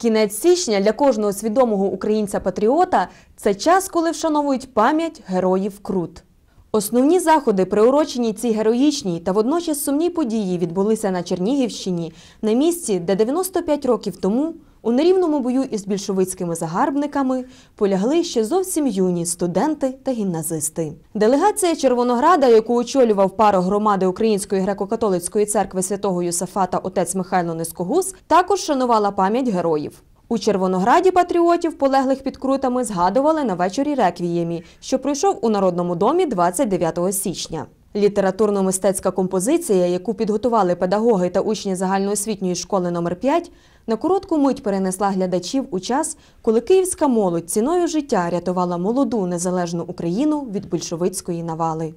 Кінець січня для кожного свідомого українця-патріота це час, коли вшановують пам'ять героїв Крут. Основні заходи, приурочені цій героїчній та водночас сумній події, відбулися на Чернігівщині, на місці, де 95 років тому у нерівному бою із більшовицькими загарбниками полягли ще зовсім юні студенти та гімназисти. Делегація Червонограда, яку очолював паро громади Української греко-католицької церкви святого Юсафата отець Михайло Нескогус, також шанувала пам'ять героїв. У Червонограді патріотів, полеглих під крутами, згадували на вечорі реквіємі, що пройшов у Народному домі 29 січня. Літературно-мистецька композиція, яку підготували педагоги та учні загальноосвітньої школи номер 5 на коротку мить перенесла глядачів у час, коли київська молодь ціною життя рятувала молоду незалежну Україну від большевицької навали.